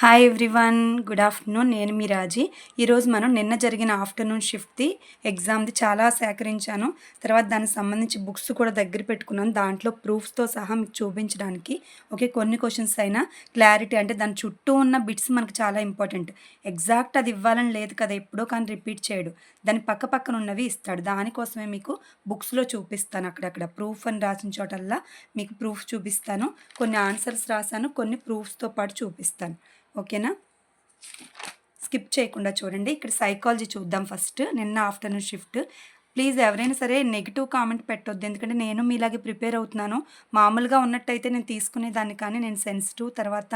Hi everyone good afternoon నేను మీ రాజీ. ఈరోజు మనం నిన్న జరిగిన ఆఫ్టర్నూన్ షిఫ్ట్ది ఎగ్జామ్ది చాలా సేకరించాను. తర్వాత దానికి సంబంధించి బుక్స్ కూడా దగ్గర పెట్టుకున్నాను. దాంట్లో ప్రూఫ్స్తో సహా మీకు చూపించడానికి. ఓకే కొన్ని క్వశ్చన్స్ అయినా క్లారిటీ అంటే దాని చుట్టూ ఉన్న బిట్స్ మనకు చాలా ఇంపార్టెంట్ ఎగ్జాక్ట్ అది ఇవ్వాలని లేదు కదా ఎప్పుడో కానీ రిపీట్ చేయడు. దాని పక్క పక్కన ఉన్నవి ఇస్తాడు. దానికోసమే మీకు బుక్స్లో చూపిస్తాను అక్కడక్కడ. ప్రూఫ్ అని రాసిన చోటల్లా మీకు ప్రూఫ్ చూపిస్తాను. కొన్ని ఆన్సర్స్ రాశాను. కొన్ని ప్రూఫ్స్తో పాటు చూపిస్తాను. ఓకేనా? స్కిప్ చేయకుండా చూడండి. ఇక్కడ సైకాలజీ చూద్దాం ఫస్ట్. నిన్న ఆఫ్టర్నూన్ షిఫ్ట్ ప్లీజ్ ఎవరైనా సరే నెగిటివ్ కామెంట్ పెట్టొద్దు. ఎందుకంటే నేను మీలాగే ప్రిపేర్ అవుతున్నాను. మామూలుగా ఉన్నట్టయితే నేను తీసుకునేదాన్ని కానీ నేను సెన్సిటివ్ తర్వాత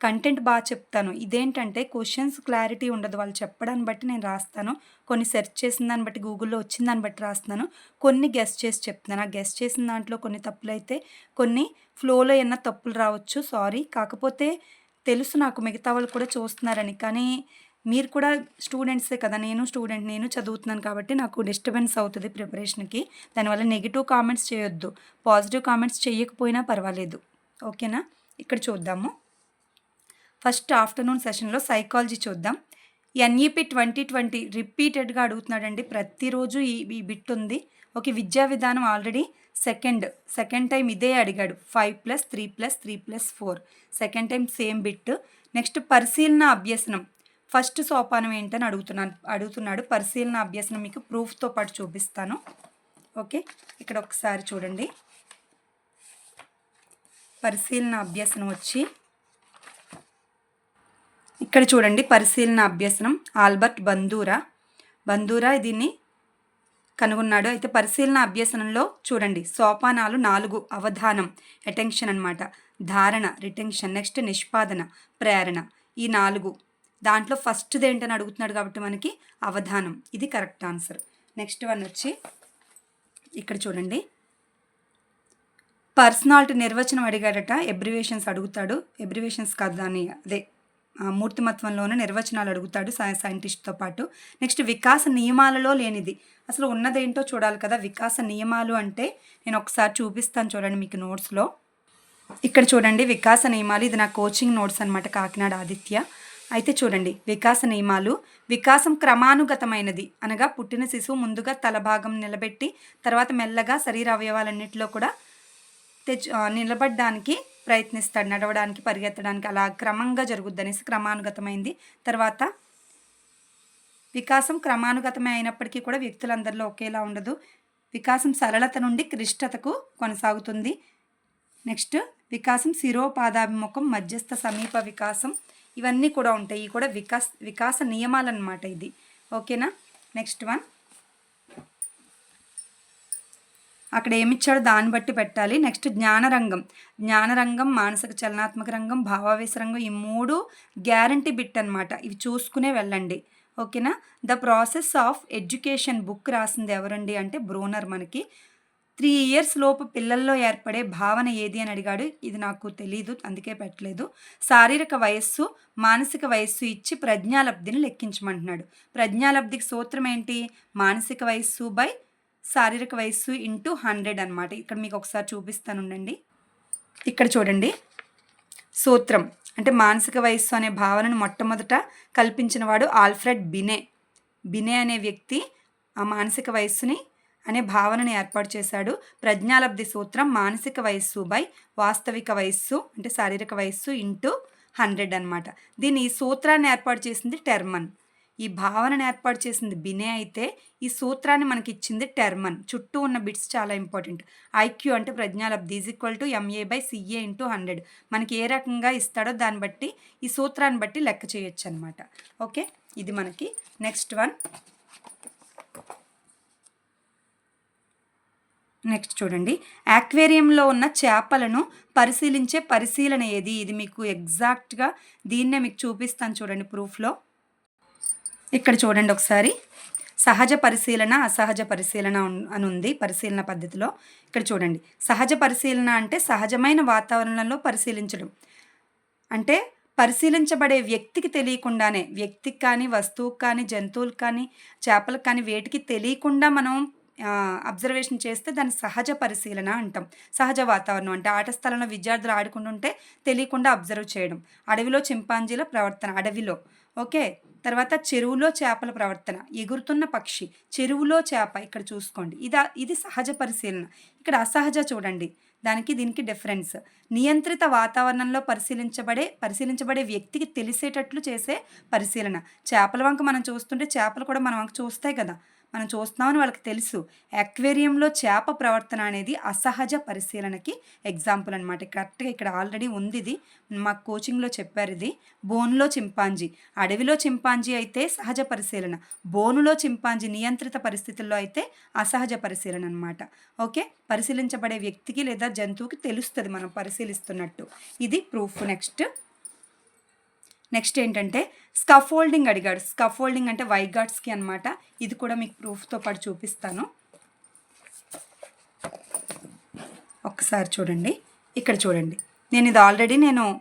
కంటెంట్ బాగా చెప్తాను. ఇదేంటంటే క్వశ్చన్స్ క్లారిటీ ఉండదు. వాళ్ళు చెప్పడాన్ని బట్టి నేను రాస్తాను. కొన్ని సెర్చ్ చేసిన దాన్ని బట్టి గూగుల్లో వచ్చిన దాన్ని బట్టి రాస్తున్నాను. కొన్ని గెస్ట్ చేసి చెప్తున్నాను. ఆ గెస్ట్ చేసిన దాంట్లో కొన్ని తప్పులు అయితే కొన్ని ఫ్లోలో ఏమన్నా తప్పులు రావచ్చు. సారీ కాకపోతే తెలుసు నాకు మిగతా వాళ్ళు కూడా చూస్తున్నారని. కానీ మీరు కూడా స్టూడెంట్సే కదా నేను స్టూడెంట్ నేను చదువుతున్నాను కాబట్టి నాకు డిస్టర్బెన్స్ అవుతుంది ప్రిపరేషన్కి. దానివల్ల నెగిటివ్ కామెంట్స్ చేయొద్దు. పాజిటివ్ కామెంట్స్ చేయకపోయినా పర్వాలేదు. ఓకేనా? ఇక్కడ చూద్దాము. ఫస్ట్ ఆఫ్టర్నూన్ సెషన్లో సైకాలజీ చూద్దాం. ఎన్ఈపి ట్వంటీ ట్వంటీ రిపీటెడ్గా అడుగుతున్నాడండి. ప్రతిరోజు ఈ ఈ బిట్ ఉంది. ఓకే విద్యా విధానం ఆల్రెడీ సెకండ్ సెకండ్ టైం ఇదే అడిగాడు. Five plus three plus three plus four. Second time same bit. Next పరిశీలన అభ్యసనం. ఫస్ట్ సోపానం ఏంటని అడుగుతున్నాను అడుగుతున్నాడు. పరిశీలన అభ్యసనం మీకు ప్రూఫ్తో పాటు చూపిస్తాను. ఓకే? ఇక్కడ ఒకసారి చూడండి. పరిశీలన అభ్యసనం వచ్చి ఇక్కడ చూడండి పరిశీలన అభ్యసనం. ఆల్బర్ట్ బందూరా. బందూరా దీన్ని కనుగొన్నాడు. అయితే పరిశీలన అభ్యసనంలో చూడండి. సోపానాలు నాలుగు. అవధానం. అటెన్షన్ అనమాట ధారణ రిటెన్షన్. నెక్స్ట్ నిష్పాదన ప్రేరణ. ఈ నాలుగు. దాంట్లో ఫస్ట్ది ఏంటని అడుగుతున్నాడు కాబట్టి మనకి అవధానం. ఇది కరెక్ట్ ఆన్సర్. నెక్స్ట్ వన్ వచ్చి ఇక్కడ చూడండి. పర్సనాలిటీ నిర్వచనం అడిగాడట. ఎబ్రివేషన్స్ అడుగుతాడు. ఎబ్రివేషన్స్ కాదు దాన్ని. అదే మూర్తిమత్వంలోనే నిర్వచనాలు అడుగుతాడు సైంటిస్ట్తో పాటు. నెక్స్ట్ వికాస నియమాలలో లేనిది. అసలు ఉన్నదేంటో చూడాలి కదా. వికాస నియమాలు అంటే నేను ఒకసారి చూపిస్తాను చూడండి మీకు నోట్స్లో. ఇక్కడ చూడండి వికాస నియమాలు. ఇది నా కోచింగ్ నోట్స్ అనమాట కాకినాడ ఆదిత్య. అయితే చూడండి వికాస నియమాలు. వికాసం క్రమానుగతమైనది. అనగా పుట్టిన శిశువు ముందుగా తలభాగం నిలబెట్టి తర్వాత మెల్లగా శరీర అవయవాలన్నింటిలో కూడా తెచ్చు నిలబడడానికి ప్రయత్నిస్తాడు. నడవడానికి పరిగెత్తడానికి అలా క్రమంగా జరుగుద్ది అనేసి క్రమానుగతమైంది. తర్వాత వికాసం క్రమానుగతమే అయినప్పటికీ కూడా వ్యక్తులందరిలో ఒకేలా ఉండదు. వికాసం సరళత నుండి క్లిష్టతకు కొనసాగుతుంది. నెక్స్ట్ వికాసం శిరోపాదాభిముఖం మధ్యస్థ సమీప వికాసం ఇవన్నీ కూడా ఉంటాయి. ఇవి కూడా వికాస్ వికాస నియమాలన్నమాట ఇది. ఓకేనా? Next one. అక్కడ ఏమిచ్చాడో దాన్ని బట్టి పెట్టాలి. నెక్స్ట్ జ్ఞానరంగం. జ్ఞానరంగం మానసిక చలనాత్మక రంగం భావావేశ రంగం ఈ మూడు గ్యారంటీ బిట్ అనమాట ఇవి చూసుకునే వెళ్ళండి. ఓకేనా? The process of education book రాసింది ఎవరండి అంటే బ్రోనర్ మనకి. త్రీ ఇయర్స్ లోపు పిల్లల్లో ఏర్పడే భావన ఏది అని అడిగాడు. ఇది నాకు తెలియదు అందుకే పెట్టలేదు. శారీరక వయస్సు మానసిక వయస్సు ఇచ్చి ప్రజ్ఞాలబ్ధిని లెక్కించమంటున్నాడు. ప్రజ్ఞాలబ్ధికి సూత్రం ఏంటి? మానసిక వయస్సు బై శారీరక వయస్సు ఇంటూ హండ్రెడ్ అనమాట ఇక్కడ మీకు ఒకసారి చూపిస్తాను ఉండండి. ఇక్కడ చూడండి. సూత్రం. అంటే మానసిక వయస్సు అనే భావనను మొట్టమొదట కల్పించినవాడు ఆల్ఫ్రెడ్ బినే. బినే అనే వ్యక్తి ఆ మానసిక వయస్సుని అనే భావనను ఏర్పాటు చేశాడు. ప్రజ్ఞాలబ్ధి సూత్రం మానసిక వయస్సు బై వాస్తవిక వయస్సు అంటే శారీరక వయస్సు ఇంటూ హండ్రెడ్ అనమాట దీని ఈ సూత్రాన్ని ఏర్పాటు చేసింది టెర్మన్. ఈ భావనను ఏర్పాటు చేసింది బినే అయితే ఈ సూత్రాన్ని మనకి ఇచ్చింది టెర్మన్. చుట్టూ ఉన్న బిట్స్ చాలా ఇంపార్టెంట్. ఐక్యూ అంటే ప్రజ్ఞాలబ్ధి is equal to MA by CA into hundred. మనకి ఏ రకంగా ఇస్తాడో దాన్ని బట్టి ఈ సూత్రాన్ని బట్టి లెక్క చేయొచ్చు అనమాట ఓకే? ఇది మనకి నెక్స్ట్ వన్. నెక్స్ట్ చూడండి. యాక్వేరియంలో ఉన్న చేపలను పరిశీలించే పరిశీలన ఏది? ఇది మీకు ఎగ్జాక్ట్గా దీన్నే మీకు చూపిస్తాను చూడండి ప్రూఫ్లో. ఇక్కడ చూడండి ఒకసారి. సహజ పరిశీలన అసహజ పరిశీలన అని ఉంది పరిశీలన పద్ధతిలో. ఇక్కడ చూడండి. సహజ పరిశీలన అంటే సహజమైన వాతావరణంలో పరిశీలించడం. అంటే పరిశీలించబడే వ్యక్తికి తెలియకుండానే వ్యక్తికి కానీ వస్తువుకి కానీ జంతువులకు కానీ చేపలకు కానీ వేటికి తెలియకుండా మనం అబ్జర్వేషన్ చేస్తే దాన్ని సహజ పరిశీలన అంటాం. సహజ వాతావరణం అంటే ఆట స్థలంలో విద్యార్థులు ఆడుకుంటుంటే తెలియకుండా అబ్జర్వ్ చేయడం. అడవిలో చింపాంజీల ప్రవర్తన అడవిలో ఓకే? తర్వాత చెరువులో చేపల ప్రవర్తన ఎగురుతున్న పక్షి చెరువులో చేప ఇక్కడ చూసుకోండి. ఇది ఇది సహజ పరిశీలన. ఇక్కడ అసహజ చూడండి. దానికి దీనికి డిఫరెన్స్ నియంత్రిత వాతావరణంలో పరిశీలించబడే పరిశీలించబడే వ్యక్తికి తెలిసేటట్లు చేసే పరిశీలన. చేపల వంక మనం చూస్తుంటే చేపలు కూడా మన వంక చూస్తాయి కదా. మనం చూస్తున్నామని వాళ్ళకి తెలుసు. అక్వేరియంలో చేప ప్రవర్తన అనేది అసహజ పరిశీలనకి ఎగ్జాంపుల్ అనమాట కరెక్ట్గా ఇక్కడ ఆల్రెడీ ఉంది ఇది మాకు కోచింగ్లో చెప్పారు ఇది. బోన్లో చింపాంజీ. అడవిలో చింపాంజీ అయితే సహజ పరిశీలన. బోనులో చింపాంజీ నియంత్రిత పరిస్థితుల్లో అయితే అసహజ పరిశీలన అనమాట ఓకే? పరిశీలించబడే వ్యక్తికి లేదా జంతువుకి తెలుస్తుంది మనం పరిశీలిస్తున్నట్టు. ఇది ప్రూఫ్. నెక్స్ట్ నెక్స్ట్ ఏంటంటే స్కఫోల్డింగ్ అడిగాడు. స్కఫోల్డింగ్ అంటే వైగార్డ్స్కి అనమాట ఇది కూడా మీకు ప్రూఫ్తో పాటు చూపిస్తాను. ఒక్కసారి చూడండి. ఇక్కడ చూడండి. నేను ఇది ఆల్రెడీ నేను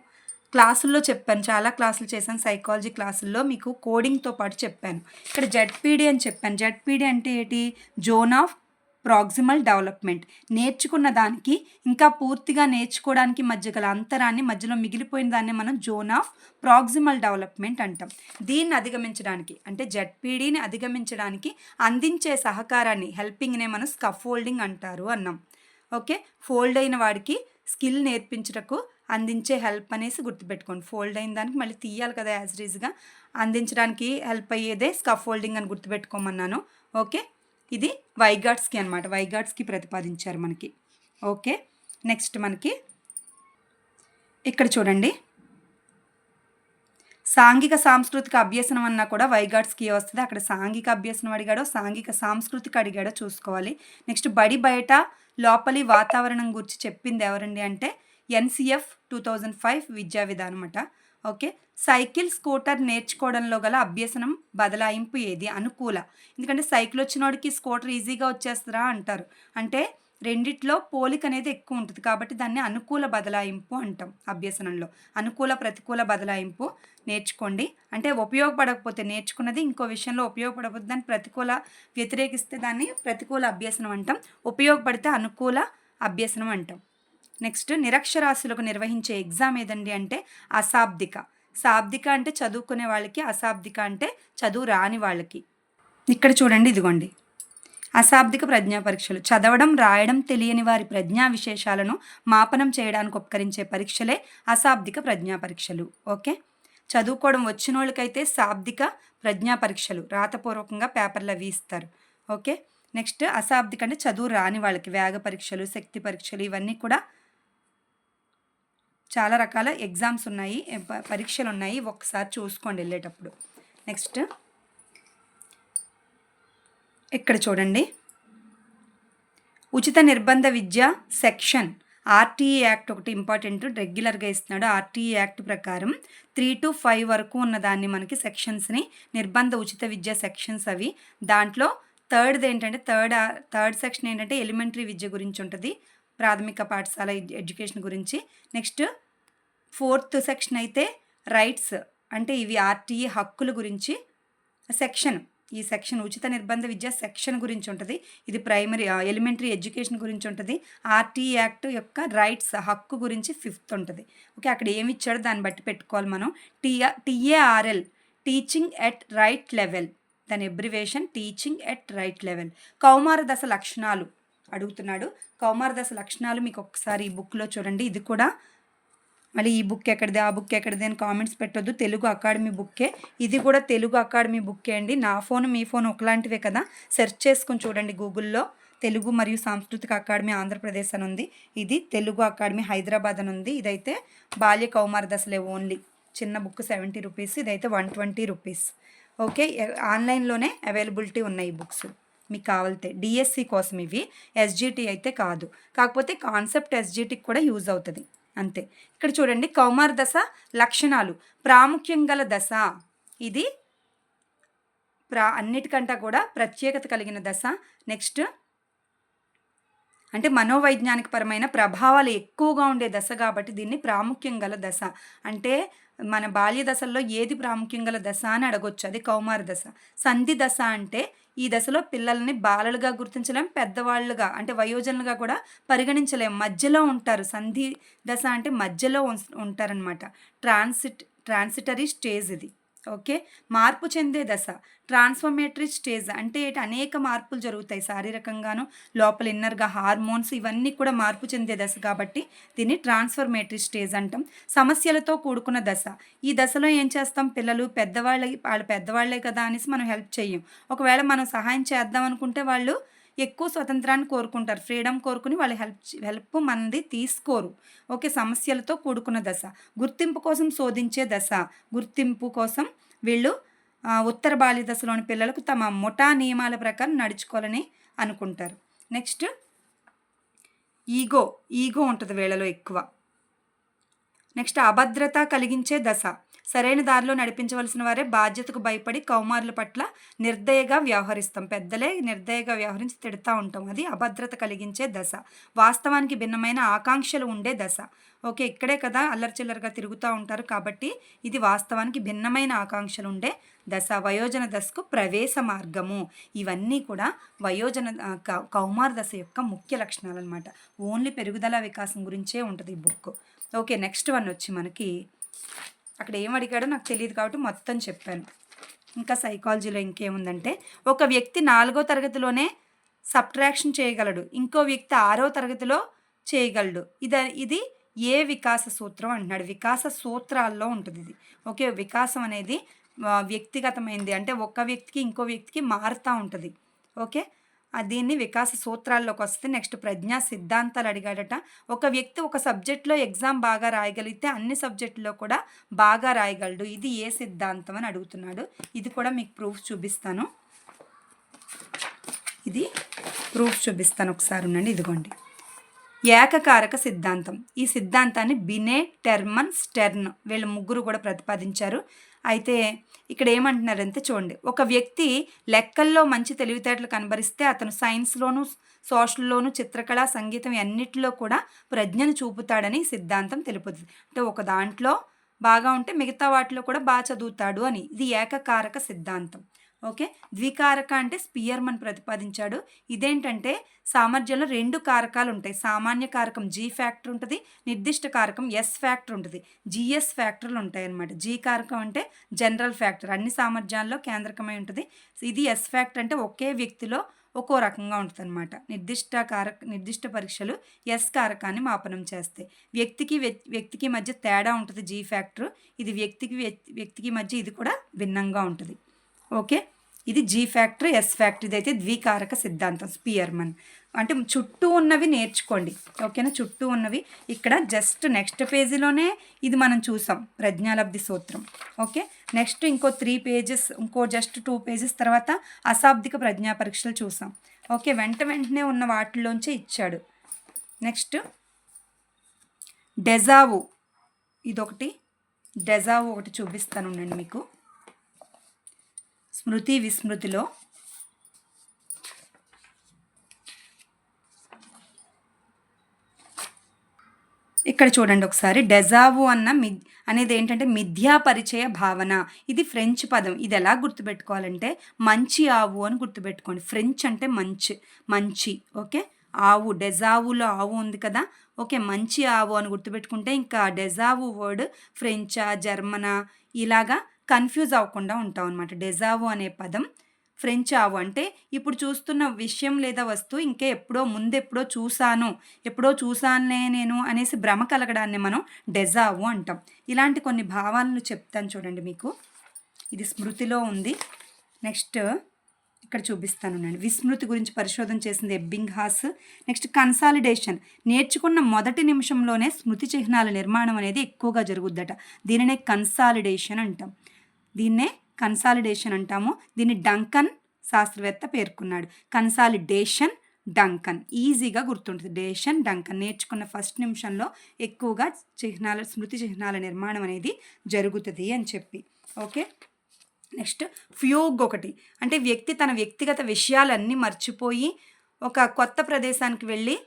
క్లాసుల్లో చెప్పాను. చాలా క్లాసులు చేశాను. సైకాలజీ క్లాసుల్లో మీకు కోడింగ్తో పాటు చెప్పాను. ఇక్కడ జెడ్పీడీ అని చెప్పాను. జెడ్పీడి అంటే ఏంటి? Zone of proximal development. నేర్చుకున్న దానికి ఇంకా పూర్తిగా నేర్చుకోవడానికి మధ్య గల అంతరాన్ని మధ్యలో మిగిలిపోయిన దాన్ని మనం జోన్ ఆఫ్ ప్రాక్సిమల్ డెవలప్మెంట్ అంటాం. దీన్ని అధిగమించడానికి అంటే జెడ్పీడీని అధిగమించడానికి అందించే సహకారాన్ని హెల్పింగ్నే మనం స్కఫోల్డింగ్ అంటారు అన్నాం. ఓకే? ఫోల్డ్ అయిన వాడికి స్కిల్ నేర్పించుటకు అందించే హెల్ప్ అనేసి గుర్తుపెట్టుకోండి. ఫోల్డ్ అయిన దానికి మళ్ళీ తీయాలి కదా యాజ్ రీజ్గా అందించడానికి హెల్ప్ అయ్యేదే స్కఫోల్డింగ్ అని గుర్తుపెట్టుకోమన్నాను. ఓకే? ఇది వైగాట్స్కి అనమాట వైగాట్స్కి ప్రతిపాదించారు మనకి. ఓకే. నెక్స్ట్ మనకి ఇక్కడ చూడండి. సాంఘిక సాంస్కృతిక అభ్యసనం అన్నా కూడా వైగాట్స్కి వస్తుంది. అక్కడ సాంఘిక అభ్యసనం అడిగాడో సాంఘిక సాంస్కృతిక అడిగాడో చూసుకోవాలి. నెక్స్ట్ బడి బయట లోపలి వాతావరణం గురించి చెప్పింది ఎవరండి అంటే ఎన్సిఎఫ్ టూ థౌజండ్ ఫైవ్ విద్యా విధానం అట. ఓకే? సైకిల్ స్కూటర్ నేర్చుకోవడంలో గల అభ్యసనం బదలాయింపు ఏది? అనుకూల. ఎందుకంటే సైకిల్ వచ్చినోడికి స్కూటర్ ఈజీగా వచ్చేస్తారా అంటారు. అంటే రెండిట్లో పోలిక అనేది ఎక్కువ ఉంటుంది కాబట్టి దాన్ని అనుకూల బదలాయింపు అంటాం అభ్యసనంలో. అనుకూల ప్రతికూల బదలాయింపు నేర్చుకోండి. అంటే ఉపయోగపడకపోతే నేర్చుకున్నది ఇంకో విషయంలో ఉపయోగపడకపోతే దాన్ని ప్రతికూల వ్యతిరేకిస్తే దాన్ని ప్రతికూల అభ్యసనం అంటాం. ఉపయోగపడితే అనుకూల అభ్యసనం అంటాం. నెక్స్ట్ నిరక్షరాస్యులకు నిర్వహించే ఎగ్జామ్ ఏదండి అంటే అశాబ్దిక. శాబ్దిక అంటే చదువుకునే వాళ్ళకి అశాబ్దిక అంటే చదువు రాని వాళ్ళకి. ఇక్కడ చూడండి ఇదిగోండి. అశాబ్దిక ప్రజ్ఞా పరీక్షలు. చదవడం రాయడం తెలియని వారి ప్రజ్ఞా విశేషాలను మాపనం చేయడానికి ఉపకరించే పరీక్షలే అశాబ్దిక ప్రజ్ఞా పరీక్షలు. ఓకే? చదువుకోవడం వచ్చిన వాళ్ళకైతే శాబ్దిక ప్రజ్ఞా పరీక్షలు. రాతపూర్వకంగా పేపర్లు అవి ఇస్తారు. ఓకే? నెక్స్ట్ అశాబ్దిక అంటే చదువు రాని వాళ్ళకి వేగ పరీక్షలు శక్తి పరీక్షలు ఇవన్నీ కూడా చాలా రకాల ఎగ్జామ్స్ ఉన్నాయి పరీక్షలు ఉన్నాయి ఒకసారి చూసుకోండి వెళ్ళేటప్పుడు. నెక్స్ట్. ఇక్కడ చూడండి. ఉచిత నిర్బంధ విద్య సెక్షన్ ఆర్టీఈ యాక్ట్ ఒకటి ఇంపార్టెంట్ రెగ్యులర్గా ఇస్తున్నాడు. ఆర్టీఈ యాక్ట్ ప్రకారం త్రీ టు ఫైవ్ వరకు ఉన్న దాన్ని మనకి సెక్షన్స్ని నిర్బంధ ఉచిత విద్య సెక్షన్స్ అవి. దాంట్లో థర్డ్ది ఏంటంటే థర్డ్ థర్డ్ సెక్షన్ ఏంటంటే ఎలిమెంటరీ విద్య గురించి ఉంటుంది. ప్రాథమిక పాఠశాల ఎడ్యుకేషన్ గురించి. నెక్స్ట్ ఫోర్త్ సెక్షన్ అయితే రైట్స్ అంటే ఇవి ఆర్టీఈ హక్కుల గురించి సెక్షన్. ఈ సెక్షన్ ఉచిత నిర్బంధ విద్య సెక్షన్ గురించి ఉంటుంది. ఇది ప్రైమరీ ఎలిమెంటరీ ఎడ్యుకేషన్ గురించి ఉంటుంది. ఆర్టీఈ యాక్ట్ యొక్క రైట్స్ హక్కు గురించి ఫిఫ్త్ ఉంటుంది. ఓకే అక్కడ ఏమి ఇచ్చాడో దాన్ని బట్టి పెట్టుకోవాలి మనం. టీఆ TARL teaching at right level. దాని abbreviation teaching at right level. కౌమార దశ లక్షణాలు. అడుగుతున్నాడు. కౌమారదశ లక్షణాలు మీకు ఒకసారి ఈ బుక్లో చూడండి. ఇది కూడా మళ్ళీ ఈ బుక్ ఎక్కడిది ఆ బుక్ ఎక్కడిది అని కామెంట్స్ పెట్టొద్దు. తెలుగు అకాడమీ బుక్కే ఇది కూడా తెలుగు అకాడమీ బుక్కే అండి. నా ఫోన్ మీ ఫోన్ ఒకలాంటివే కదా. సెర్చ్ చేసుకొని చూడండి గూగుల్లో తెలుగు మరియు సాంస్కృతిక అకాడమీ ఆంధ్రప్రదేశ్ అని ఉంది. ఇది తెలుగు అకాడమీ హైదరాబాద్ అని ఉంది. ఇదైతే బాల్య కౌమార దశలే ఓన్లీ చిన్న బుక్ సెవెంటీ రూపీస్ ఇదైతే వన్ ట్వంటీ రూపీస్ ఓకే ఆన్లైన్లోనే అవైలబిలిటీ ఉన్నాయి బుక్స్ మీకు కావాలితే డిఎస్సి కోసం ఇవి. ఎస్జిటి అయితే కాదు. కాకపోతే కాన్సెప్ట్ ఎస్జిటికి కూడా యూజ్ అవుతుంది. అంతే. ఇక్కడ చూడండి కౌమార దశ లక్షణాలు. ప్రాముఖ్యం గల దశ ఇది. ప్రా అన్నిటికంటే కూడా ప్రత్యేకత కలిగిన దశ. నెక్స్ట్ అంటే మనోవైజ్ఞానిక పరమైన ప్రభావాలు ఎక్కువగా ఉండే దశ కాబట్టి దీన్ని ప్రాముఖ్యం గల దశ. అంటే మన బాల్య దశల్లో ఏది ప్రాముఖ్యం గల దశ అని అడగొచ్చు. అది కౌమార దశ. సంధి దశ అంటే ఈ దశలో పిల్లల్ని బాలలుగా గుర్తించలేం పెద్దవాళ్ళుగా అంటే వయోజనులుగా కూడా పరిగణించలేం. మధ్యలో ఉంటారు. సంధి దశ అంటే మధ్యలో ఉంటారనమాట ట్రాన్సిట్ ట్రాన్సిటరీ స్టేజ్ ఇది. ఓకే? మార్పు చెందే దశ. ట్రాన్స్ఫర్మేటరీ స్టేజ్ అంటే ఏంటి? అనేక మార్పులు జరుగుతాయి శారీరకంగాను. లోపల ఇన్నర్గా హార్మోన్స్ ఇవన్నీ కూడా మార్పు చెందే దశ కాబట్టి దీన్ని ట్రాన్స్ఫర్మేటరీ స్టేజ్ అంటాం. సమస్యలతో కూడుకున్న దశ. ఈ దశలో ఏం చేస్తాం? పిల్లలు పెద్దవాళ్ళకి వాళ్ళు పెద్దవాళ్ళే కదా అనేసి మనం హెల్ప్ చేయం ఒకవేళ మనం సహాయం చేద్దాం అనుకుంటే వాళ్ళు ఎక్కువ స్వతంత్రాన్ని కోరుకుంటారు. ఫ్రీడమ్ కోరుకుని వాళ్ళు హెల్ప్ హెల్ప్ మనది తీసుకోరు. ఓకే సమస్యలతో కూడుకున్న దశ. గుర్తింపు కోసం శోధించే దశ. గుర్తింపు కోసం వీళ్ళు ఉత్తర బాల్య దశలోని పిల్లలకు తమ ముఠా నియమాల ప్రకారం నడుచుకోవాలని అనుకుంటారు. Next ego. ఈగో ఉంటుంది వీళ్ళలో ఎక్కువ. నెక్స్ట్ అభద్రత కలిగించే దశ. సరైన దారిలో నడిపించవలసిన వారే బాధ్యతకు భయపడి కౌమారుల పట్ల నిర్దయగా వ్యవహరిస్తాం. పెద్దలే నిర్దయగా వ్యవహరించి తిడతా ఉంటాం. అది అభద్రత కలిగించే దశ. వాస్తవానికి భిన్నమైన ఆకాంక్షలు ఉండే దశ. ఓకే ఇక్కడే కదా అల్లరిచిల్లరగా తిరుగుతూ ఉంటారు కాబట్టి ఇది వాస్తవానికి భిన్నమైన ఆకాంక్షలు ఉండే దశ. వయోజన దశకు ప్రవేశ మార్గము. ఇవన్నీ కూడా వయోజన కౌమార దశ యొక్క ముఖ్య లక్షణాలు అనమాట ఓన్లీ పెరుగుదల వికాసం గురించే ఉంటుంది ఈ బుక్. ఓకే నెక్స్ట్ వన్ వచ్చి మనకి అక్కడ ఏం అడిగాడో నాకు తెలియదు కాబట్టి మొత్తం చెప్పాను. ఇంకా సైకాలజీలో ఇంకేముందంటే ఒక వ్యక్తి నాలుగో తరగతిలోనే సబ్ట్రాక్షన్ చేయగలడు. ఇంకో వ్యక్తి ఆరో తరగతిలో చేయగలడు. ఇది ఇది ఏ వికాస సూత్రం అంటున్నాడు. వికాస సూత్రాల్లో ఉంటుంది ఇది. ఓకే వికాసం అనేది వ్యక్తిగతమైంది అంటే ఒక వ్యక్తికి ఇంకో వ్యక్తికి మారుతూ ఉంటుంది. ఓకే? దీన్ని వికాస సూత్రాల్లోకి వస్తే నెక్స్ట్ ప్రజ్ఞా సిద్ధాంతాలు అడిగాడట. ఒక వ్యక్తి ఒక సబ్జెక్ట్లో ఎగ్జామ్ బాగా రాయగలిగితే అన్ని సబ్జెక్టులో కూడా బాగా రాయగలడు. ఇది ఏ సిద్ధాంతం అని అడుగుతున్నాడు. ఇది కూడా మీకు ప్రూఫ్ చూపిస్తాను. ఇది ప్రూఫ్ చూపిస్తాను. ఒకసారి ఉండండి ఇదిగోండి. ఏకకారక సిద్ధాంతం. ఈ సిద్ధాంతాన్ని బినే టెర్మన్ స్టెర్న్ వీళ్ళ ముగ్గురు కూడా ప్రతిపాదించారు. అయితే ఇక్కడ ఏమంటున్నారంటే చూడండి ఒక వ్యక్తి లెక్కల్లో మంచి తెలివితేటలు కనబరిస్తే అతను సైన్స్లోను సోషల్లోను చిత్రకళ సంగీతం అన్నిటిలో కూడా ప్రజ్ఞను చూపుతాడని సిద్ధాంతం తెలుపుతుంది. అంటే ఒక దాంట్లో బాగా ఉంటే మిగతా వాటిలో కూడా బాగా చదువుతాడు అని. ఇది ఏకకారక సిద్ధాంతం. ఓకే? ద్వికారక అంటే స్పియర్మన్ ప్రతిపాదించాడు. ఇదేంటంటే సామర్థ్యంలో రెండు కారకాలు ఉంటాయి. సామాన్య కారకం జీ ఫ్యాక్టర్ ఉంటుంది నిర్దిష్ట కారకం ఎస్ ఫ్యాక్టర్ ఉంటుంది. జిఎస్ ఫ్యాక్టర్లు ఉంటాయి అన్నమాట జీ కారకం అంటే జనరల్ ఫ్యాక్టర్ అన్ని సామర్థ్యాల్లో కేంద్రకమై ఉంటుంది. ఇది ఎస్ ఫ్యాక్టర్ అంటే ఒకే వ్యక్తిలో ఒక్కో రకంగా ఉంటుంది అనమాట నిర్దిష్ట కారక నిర్దిష్ట పరీక్షలు ఎస్ కారకాన్ని మాపనం చేస్తాయి. వ్యక్తికి వ్యక్తికి మధ్య తేడా ఉంటుంది జీ ఫ్యాక్టర్ ఇది వ్యక్తికి వ్యక్తికి మధ్య ఇది కూడా భిన్నంగా ఉంటుంది. ఓకే? ఇది జీ ఫ్యాక్టర్ ఎస్ ఫ్యాక్టర్ ఇదైతే ద్వికారక సిద్ధాంతం స్పియర్మన్. అంటే చుట్టూ ఉన్నవి నేర్చుకోండి ఓకేనా? చుట్టూ ఉన్నవి. ఇక్కడ జస్ట్ నెక్స్ట్ పేజీలోనే ఇది మనం చూసాం ప్రజ్ఞాలబ్ధి సూత్రం ఓకే? నెక్స్ట్ ఇంకో త్రీ పేజెస్ ఇంకో జస్ట్ టూ పేజెస్ తర్వాత అశాబ్దిక ప్రజ్ఞా పరీక్షలు చూసాం ఓకే? వెంట వెంటనే ఉన్న వాటిలోంచే ఇచ్చాడు. నెక్స్ట్ డెజావు ఇదొకటి. డెజావు ఒకటి చూపిస్తాను ఉండండి మీకు. స్మృతి విస్మృతిలో. ఇక్కడ చూడండి ఒకసారి డెజావు అన్న మి అనేది ఏంటంటే మిథ్యా పరిచయ భావన. ఇది ఫ్రెంచ్ పదం. ఇది ఎలా గుర్తుపెట్టుకోవాలంటే మంచి ఆవు అని గుర్తుపెట్టుకోండి. ఫ్రెంచ్ అంటే మంచి మంచి ఓకే? ఆవు డెజావులో ఆవు ఉంది కదా? ఓకే మంచి ఆవు అని గుర్తుపెట్టుకుంటే ఇంకా డెజావు వర్డ్ ఫ్రెంచా జర్మనా ఇలాగా కన్ఫ్యూజ్ అవ్వకుండా ఉంటాం అనమాట డెజావు అనే పదం ఫ్రెంచ్ ఆవు అంటే ఇప్పుడు చూస్తున్న విషయం లేదా వస్తువు ఇంకా ఎప్పుడో ముందెప్పుడో చూశాను ఎప్పుడో చూశానే నేను అనేసి భ్రమ కలగడాన్ని మనం డెజావు అంటాం. ఇలాంటి కొన్ని భావాలను చెప్తాను చూడండి మీకు. ఇది స్మృతిలో ఉంది. నెక్స్ట్ ఇక్కడ చూపిస్తాను నేను. విస్మృతి గురించి పరిశోధన చేసింది ఎబ్బింగ్ హాస్ నెక్స్ట్ కన్సాలిడేషన్. నేర్చుకున్న మొదటి నిమిషంలోనే స్మృతి చిహ్నాల నిర్మాణం అనేది ఎక్కువగా జరుగుద్దట. దీనినే కన్సాలిడేషన్ అంటాం. దీన్నే కన్సాలిడేషన్ అంటాము. దీన్ని డంకన్ శాస్త్రవేత్త పేర్కొన్నాడు. కన్సాలిడేషన్ డంకన్ ఈజీగా గుర్తుంటుంది. డేషన్ డంకన్ నేర్చుకున్న ఫస్ట్ నిమిషంలో ఎక్కువగా చిహ్నాల స్మృతి చిహ్నాల నిర్మాణం అనేది జరుగుతుంది అని చెప్పి. ఓకే నెక్స్ట్ ఫ్యూగ్ ఒకటి. అంటే వ్యక్తి తన వ్యక్తిగత విషయాలన్నీ మర్చిపోయి ఒక కొత్త ప్రదేశానికి వెళ్ళి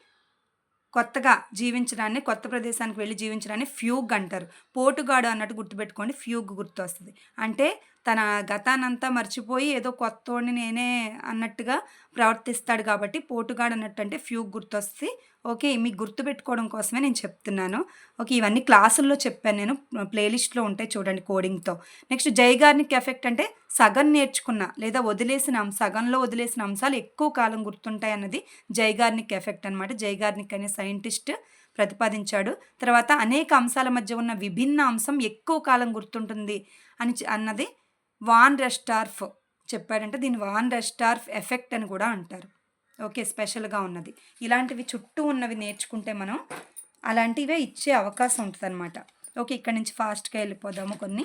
కొత్తగా జీవించడాన్ని కొత్త ప్రదేశానికి వెళ్ళి జీవించడాన్ని ఫ్యూగ్ అంటారు. పోటుగాడు అన్నట్టు గుర్తుపెట్టుకోండి ఫ్యూగ్ గుర్తు వస్తుంది అంటే తన గతానంతా మర్చిపోయి ఏదో కొత్తోడిని నేనే అన్నట్టుగా ప్రవర్తిస్తాడు కాబట్టి పోటుగాడు అన్నట్టు అంటే ఫ్యూగ్ గుర్తొస్తుంది ఓకే మీకు గుర్తుపెట్టుకోవడం కోసమే నేను చెప్తున్నాను. ఓకే ఇవన్నీ క్లాసుల్లో చెప్పాను నేను ప్లేలిస్ట్లో ఉంటాయి చూడండి కోడింగ్తో. నెక్స్ట్ జైగార్నిక్ ఎఫెక్ట్ అంటే సగం నేర్చుకున్న లేదా వదిలేసిన సగంలో వదిలేసిన అంశాలు ఎక్కువ కాలం గుర్తుంటాయి అన్నది జైగార్నిక్ ఎఫెక్ట్ అనమాట జైగార్నిక్ అనే సైంటిస్ట్ ప్రతిపాదించాడు. తర్వాత అనేక అంశాల మధ్య ఉన్న విభిన్న అంశం ఎక్కువ కాలం గుర్తుంటుంది అని అన్నది వాన్ రెస్టార్ఫ్ చెప్పాడంటే దీన్ని వాన్ రెస్టార్ఫ్ ఎఫెక్ట్ అని కూడా అంటారు. ఓకే స్పెషల్గా ఉన్నది. ఇలాంటివి చుట్టూ ఉన్నవి నేర్చుకుంటే మనం అలాంటివే ఇచ్చే అవకాశం ఉంటుంది అనమాట ఓకే ఇక్కడ నుంచి ఫాస్ట్గా వెళ్ళిపోదాము కొన్ని.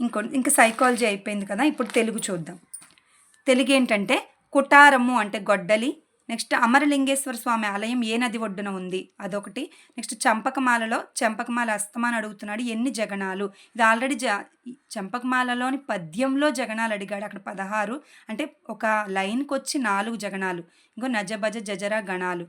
ఇంకో ఇంకా సైకాలజీ అయిపోయింది కదా ఇప్పుడు తెలుగు చూద్దాం. తెలుగు ఏంటంటే కుటారము అంటే గొడ్డలి నెక్స్ట్ అమరలింగేశ్వర స్వామి ఆలయం ఏ నది ఒడ్డున ఉంది? అదొకటి. నెక్స్ట్ చంపకమాలలో చంపకమాల అస్తమాన్ అడుగుతున్నాడు. ఎన్ని జగనాలు? ఇది ఆల్రెడీ జ చంపకమాలలోని పద్యంలో జగనాలు అడిగాడు. అక్కడ పదహారు. అంటే ఒక లైన్కి వచ్చి నాలుగు జగనాలు. ఇంకో నజబజ జజర గణాలు.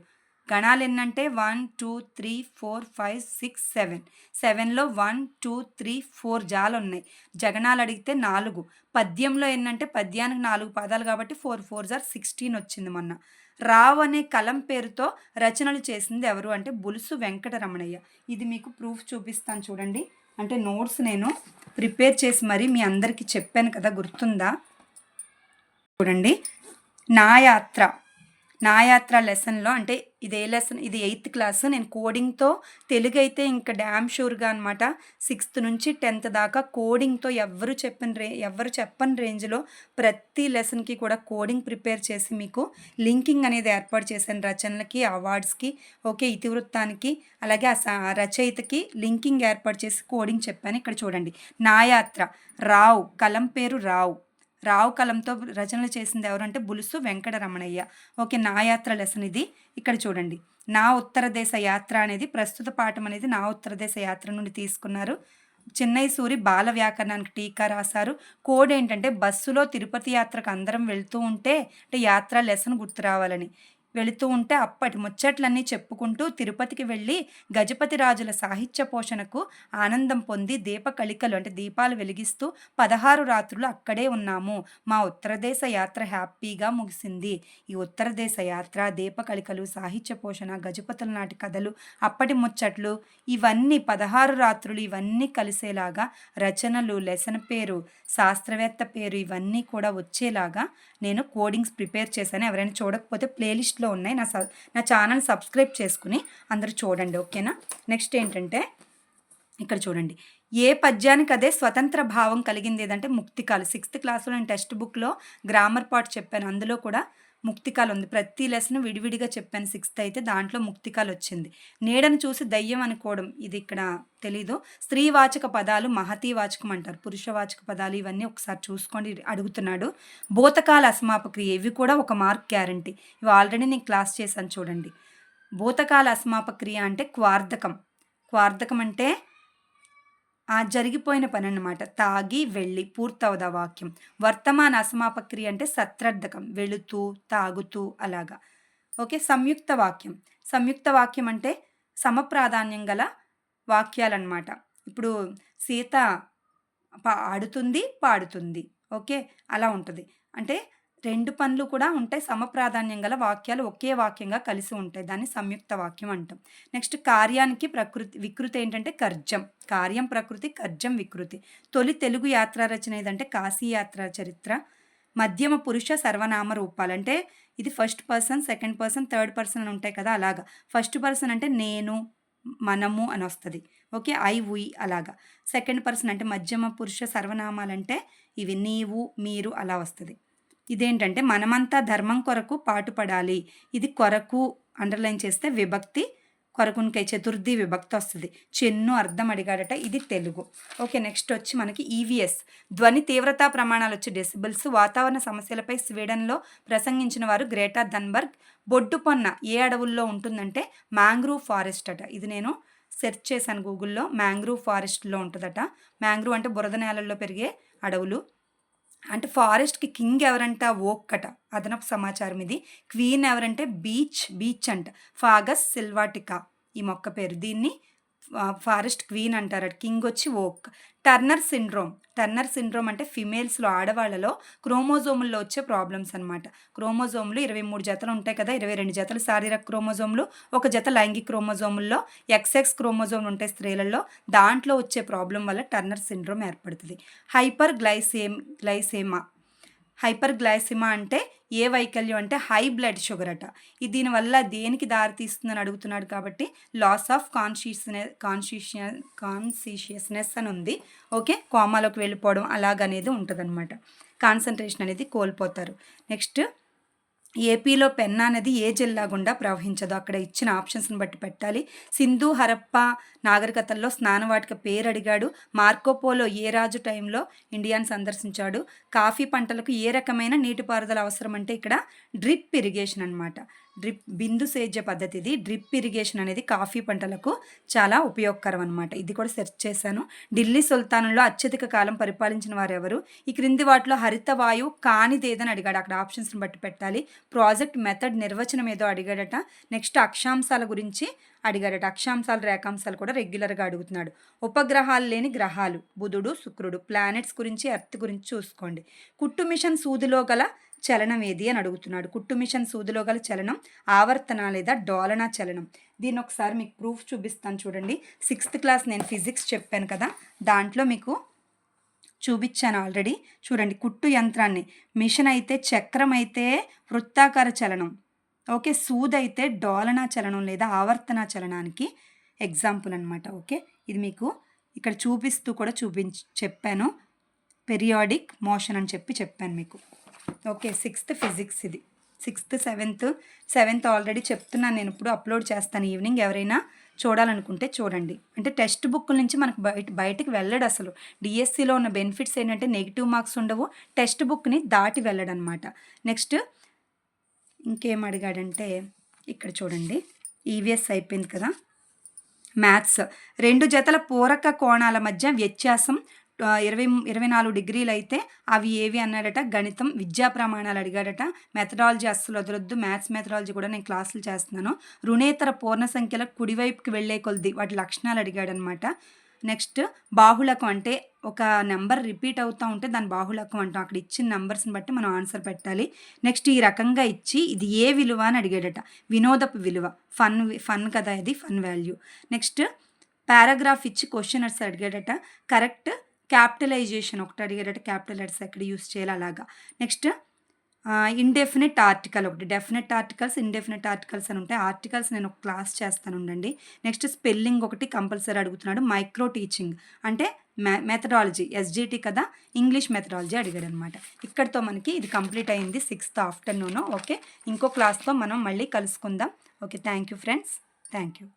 గణాలు ఎన్నంటే one two three four five six seven. సెవెన్లో వన్ టూ త్రీ ఫోర్ జాలు ఉన్నాయి జగనాలు అడిగితే నాలుగు. పద్యంలో ఎన్నంటే పద్యానికి నాలుగు పదాలు కాబట్టి ఫోర్ ఫోర్ జార్ సిక్స్టీన్ వచ్చింది మొన్న. రావు అనే కలం పేరుతో రచనలు చేసింది ఎవరు అంటే బులుసు వెంకటరమణయ్య. ఇది మీకు ప్రూఫ్ చూపిస్తాను చూడండి. అంటే నోట్స్ నేను ప్రిపేర్ చేసి మరీ మీ అందరికీ చెప్పాను కదా గుర్తుందా? చూడండి. నా యాత్ర నా యాత్ర లెసన్లో అంటే ఇది ఏ లెసన్ ఇది ఎయిత్ క్లాస్ నేను కోడింగ్తో తెలుగు అయితే ఇంకా డ్యామ్ షూర్గా అనమాట సిక్స్త్ నుంచి టెన్త్ దాకా కోడింగ్తో ఎవరు చెప్పిన రే ఎవరు చెప్పని రేంజ్లో ప్రతి లెసన్కి కూడా కోడింగ్ ప్రిపేర్ చేసి మీకు లింకింగ్ అనేది ఏర్పాటు చేశాను రచనలకి అవార్డ్స్కి ఓకే ఇతివృత్తానికి అలాగే ఆ స- రచయితకి లింకింగ్ ఏర్పాటు చేసి కోడింగ్ చెప్పాను. ఇక్కడ చూడండి నా యాత్ర రావు కలం పేరు రావు. రావు కలంతో రచనలు చేసింది ఎవరంటే బులుసు వెంకటరమణయ్య. ఓకే నా యాత్ర లెసన్ ఇది. ఇక్కడ చూడండి. నా ఉత్తర దేశ యాత్ర అనేది ప్రస్తుత పాఠం అనేది నా ఉత్తర దేశ యాత్ర నుండి తీసుకున్నారు. చెన్నై సూరి బాల వ్యాకరణానికి టీకా రాశారు. కోడ్ ఏంటంటే బస్సులో తిరుపతి యాత్రకు అందరం వెళ్తూ ఉంటే అంటే యాత్ర లెసన్ గుర్తు రావాలని. వెళుతూ ఉంటే అప్పటి ముచ్చట్లన్నీ చెప్పుకుంటూ తిరుపతికి వెళ్ళి గజపతి రాజుల సాహిత్య పోషణకు ఆనందం పొంది దీపకళికలు అంటే దీపాలు వెలిగిస్తూ పదహారు రాత్రులు అక్కడే ఉన్నాము. మా ఉత్తరదేశ యాత్ర హ్యాపీగా ముగిసింది. ఈ ఉత్తరదేశ యాత్ర దీపకళికలు సాహిత్య పోషణ గజపతుల నాటి కథలు అప్పటి ముచ్చట్లు ఇవన్నీ పదహారు రాత్రులు ఇవన్నీ కలిసేలాగా రచనలు లెసన్ పేరు శాస్త్రవేత్త పేరు ఇవన్నీ కూడా వచ్చేలాగా నేను కోడింగ్స్ ప్రిపేర్ చేశాను. ఎవరైనా చూడకపోతే ప్లేలిస్ట్లో ఉన్నాయి. నా నా ఛానల్ సబ్స్క్రైబ్ చేసుకుని అందరూ చూడండి ఓకేనా? నెక్స్ట్ ఏంటంటే ఇక్కడ చూడండి. ఏ పద్యానికి అదే స్వతంత్ర భావం కలిగింది ఏదంటే ముక్తికాలు. సిక్స్త్ క్లాస్లో నేను టెక్స్ట్ బుక్లో గ్రామర్ పార్ట్ చెప్పాను. అందులో కూడా ముక్తికాలు ఉంది ప్రతి లెసన్ విడివిడిగా చెప్పాను. సిక్స్త్ అయితే దాంట్లో ముక్తికాలు వచ్చింది నీడను చూసి దయ్యం అనుకోవడం ఇది ఇక్కడ తెలీదు. స్త్రీవాచక పదాలు మహతీ వాచకం అంటారు. పురుషవాచక పదాలు ఇవన్నీ ఒకసారి చూసుకోండి అడుగుతున్నాడు. భూతకాల అసమాపక్రియ. ఇవి కూడా ఒక మార్క్ గ్యారంటీ. ఇవి ఆల్రెడీ నేను క్లాస్ చేశాను చూడండి. భూతకాల అసమాపక్రియ అంటే క్వార్ధకం. క్వార్ధకం అంటే ఆ జరిగిపోయిన పని అన్నమాట తాగి వెళ్ళి పూర్తవదా వాక్యం. వర్తమాన అసమాపక్రియ అంటే సత్రర్థకం. వెళుతూ తాగుతూ అలాగా. ఓకే సంయుక్త వాక్యం. సంయుక్త వాక్యం అంటే సమప్రాధాన్యం గల వాక్యాలన్నమాట. ఇప్పుడు సీత పా- ఆడుతుంది పాడుతుంది. ఓకే అలా ఉంటుంది. అంటే రెండు పనులు కూడా ఉంటాయి. సమప్రాధాన్యం గల వాక్యాలు ఒకే వాక్యంగా కలిసి ఉంటాయి. దాన్ని సంయుక్త వాక్యం అంటాం. నెక్స్ట్ కార్యానికి ప్రకృతి వికృతి ఏంటంటే కర్జం. కార్యం ప్రకృతి కర్జం వికృతి. తొలి తెలుగు యాత్ర రచన ఏదంటే కాశీ యాత్ర చరిత్ర. మధ్యమ పురుష సర్వనామ రూపాలు. అంటే ఇది first person second person third person అని ఉంటాయి కదా అలాగా. ఫస్ట్ పర్సన్ అంటే నేను మనము అని వస్తుంది. ఓకే? ఐ ఉయ్ అలాగా. సెకండ్ పర్సన్ అంటే మధ్యమ పురుష సర్వనామాలంటే ఇవి నీవు మీరు అలా వస్తుంది. ఇదేంటంటే మనమంతా ధర్మం కొరకు పాటుపడాలి. ఇది కొరకు అండర్లైన్ చేస్తే విభక్తి కొరకునికై చతుర్థి విభక్తి వస్తుంది. చెన్ను అర్థం అడిగాడట ఇది తెలుగు. ఓకే నెక్స్ట్ వచ్చి మనకి ఈవీఎస్ ధ్వని తీవ్రత ప్రమాణాలు వచ్చి డెసిబుల్స్. వాతావరణ సమస్యలపై స్వీడన్లో ప్రసంగించిన వారు గ్రేటా ధన్బర్గ్. బొడ్డు పొన్న ఏ అడవుల్లో ఉంటుందంటే మ్యాంగ్రూవ్ ఫారెస్ట్ అట. ఇది నేను సెర్చ్ చేశాను గూగుల్లో. మ్యాంగ్రూవ్ ఫారెస్ట్లో ఉంటుందట. మ్యాంగ్రూవ్ అంటే బురద నేలల్లో పెరిగే అడవులు. అంటే ఫారెస్ట్‌కి కింగ్ ఎవరంట ఓక్కట అదనపు సమాచారం ఇది. క్వీన్ ఎవరంటే బీచ్, బీచ్ అంట. ఫాగస్ సిల్వాటికా ఈ మొక్క పేరు. దీన్ని ఫారెస్ట్ క్వీన్ అంటారు కింగ్ వచ్చి ఓక్. Turner syndrome. టర్నర్ సిండ్రోమ్ అంటే ఫిమేల్స్‌లో ఆడవాళ్ళలో క్రోమోజోముల్లో వచ్చే ప్రాబ్లమ్స్ అనమాట. క్రోమోజోములు 23 జతలు ఉంటాయి కదా! 22 జతలు శారీరక క్రోమోజోములు, ఒక జత లైంగిక క్రోమోజోముల్లో ఎక్స్ఎక్స్ క్రోమోజోములు ఉంటాయి స్త్రీలలో. దాంట్లో వచ్చే ప్రాబ్లమ్ వల్ల టర్నర్ సిండ్రోమ్ ఏర్పడుతుంది హైపర్ గ్లైసేమ్ గ్లైసేమా హైపర్ గ్లైసిమా అంటే ఏ వైకల్యం అంటే హై బ్లడ్ షుగర్ అట. ఇది దీనివల్ల దేనికి దారితీస్తుందని అడుగుతున్నాడు కాబట్టి loss of consciousness conscious consciousness అని ఉంది. ఓకే. కోమాలోకి వెళ్ళిపోవడం అలాగనేది ఉంటుందన్నమాట కాన్సన్ట్రేషన్ అనేది కోల్పోతారు. నెక్స్ట్ ఏపీలో పెన్నా నది ఏ జిల్లా గుండా ప్రవహించదో అక్కడ ఇచ్చిన ఆప్షన్స్‌ని బట్టి పెట్టాలి. సింధు, హరప్పా నాగరికతల్లో స్నానవాటిక పేరు అడిగాడు. మార్కోపోలో ఏ రాజు టైంలో ఇండియాను సందర్శించాడు. కాఫీ పంటలకు ఏ రకమైన నీటిపారుదల అవసరం అంటే ఇక్కడ డ్రిప్ ఇరిగేషన్ అనమాట. డ్రిప్ బిందు సేద్య పద్ధతి ఇది. డ్రిప్ ఇరిగేషన్ అనేది కాఫీ పంటలకు చాలా ఉపయోగకరం అనమాట. ఇది కూడా సెర్చ్ చేశాను. ఢిల్లీ సుల్తానంలో అత్యధిక కాలం పరిపాలించిన వారెవరు? ఈ క్రింది వాటిలో హరిత వాయువు కానిదేదని అడిగాడు. అక్కడ ఆప్షన్స్‌ని బట్టి పెట్టాలి. ప్రాజెక్ట్ మెథడ్ నిర్వచనం ఏదో అడిగాడట. నెక్స్ట్ అక్షాంశాల గురించి అడిగాడట. అక్షాంశాలు, రేఖాంశాలు కూడా రెగ్యులర్‌గా అడుగుతున్నాడు. ఉపగ్రహాలు లేని గ్రహాలు బుధుడు, శుక్రుడు. ప్లానెట్స్ గురించి, ఎర్త్ గురించి చూసుకోండి. కుట్టు మిషన్ సూదిలో గల చలనం ఏది అని అడుగుతున్నాడు. కుట్టు మిషన్ సూదిలో గల చలనం ఆవర్తన లేదా డోలన చలనం. దీన్ని ఒకసారి మీకు ప్రూఫ్ చూపిస్తాను చూడండి. సిక్స్త్ క్లాస్ నేను ఫిజిక్స్ చెప్పాను కదా! దాంట్లో మీకు చూపించాను ఆల్రెడీ. చూడండి కుట్టు యంత్రాన్ని మిషన్ అయితే చక్రం అయితే వృత్తాకార చలనం. ఓకే. సూదైతే డోలన చలనం లేదా ఆవర్తన చలనానికి ఎగ్జాంపుల్ అనమాట. ఓకే. ఇది మీకు ఇక్కడ చూపిస్తూ కూడా చూపించి చెప్పాను. పెరియాడిక్ మోషన్ అని చెప్పి చెప్పాను మీకు. ఓకే. సిక్స్త్ ఫిజిక్స్ ఇది. సిక్స్త్, సెవెంత్, సెవెంత్ ఆల్రెడీ చెప్తున్నాను నేను ఇప్పుడు అప్లోడ్ చేస్తాను ఈవినింగ్. ఎవరైనా చూడాలనుకుంటే చూడండి. అంటే టెక్స్ట్ బుక్ నుంచి మనకు బయట బయటకు వెళ్ళడు అసలు. డిఎస్సిలో ఉన్న బెనిఫిట్స్ ఏంటంటే నెగిటివ్ మార్క్స్ ఉండవు. టెక్స్ట్ బుక్‌ని దాటి వెళ్ళడనమాట. నెక్స్ట్ ఇంకేం అడిగాడంటే ఇక్కడ చూడండి. ఈవీఎస్ అయిపోయింది కదా! మ్యాథ్స్. రెండు జతల పూరక కోణాల మధ్య వ్యత్యాసం ఇరవై ఇరవై నాలుగు డిగ్రీలు అయితే అవి ఏవి అన్నాడట. గణితం, విద్యా ప్రమాణాలు అడిగాడట. మెథడాలజీ అస్సలు వదలొద్దు. మ్యాథ్స్ మెథడాలజీ కూడా నేను క్లాసులు చేస్తున్నాను. రుణేతర పూర్ణ సంఖ్యల కుడివైపుకి వెళ్ళే కొద్ది వాటి లక్షణాలు అడిగాడనమాట. నెక్స్ట్ బాహుళకం అంటే ఒక నెంబర్ రిపీట్ అవుతూ ఉంటే దాని బాహుళకం అంటాం. అక్కడ ఇచ్చిన నెంబర్స్ని బట్టి మనం ఆన్సర్ పెట్టాలి. నెక్స్ట్ ఈ రకంగా ఇచ్చి ఇది ఏ విలువ అని అడిగాడట. వినోదపు విలువ. ఫన్ ఫన్ కదా ఇది ఫన్ వాల్యూ. నెక్స్ట్ పారాగ్రాఫ్ ఇచ్చి క్వశ్చనర్స్ అడిగాడట. కరెక్ట్ క్యాపిటలైజేషన్ ఒకటి అడిగారట క్యాపిటల్ లెటర్స్ ఎక్కడ యూజ్ చేయాలి అలాగా. నెక్స్ట్ ఇండెఫినెట్ ఆర్టికల్ ఒకటి. డెఫినెట్ ఆర్టికల్స్, ఇండెఫినెట్ ఆర్టికల్స్ అని ఉంటాయి. ఆర్టికల్స్ నేను ఒక క్లాస్ చేస్తాను ఉండండి. నెక్స్ట్ స్పెల్లింగ్ ఒకటి కంపల్సరీ అడుగుతున్నాడు. మైక్రో టీచింగ్ అంటే మె మెథడాలజీ ఎస్‌జిటి కదా! ఇంగ్లీష్ మెథడాలజీ అడిగాడనమాట. ఇక్కడితో మనకి ఇది కంప్లీట్ అయింది సిక్స్త్ ఆఫ్టర్‌నూన్. ఓకే. ఇంకో క్లాస్‌తో మనం మళ్ళీ కలుసుకుందాం. Okay. Thank you friends. Thank you.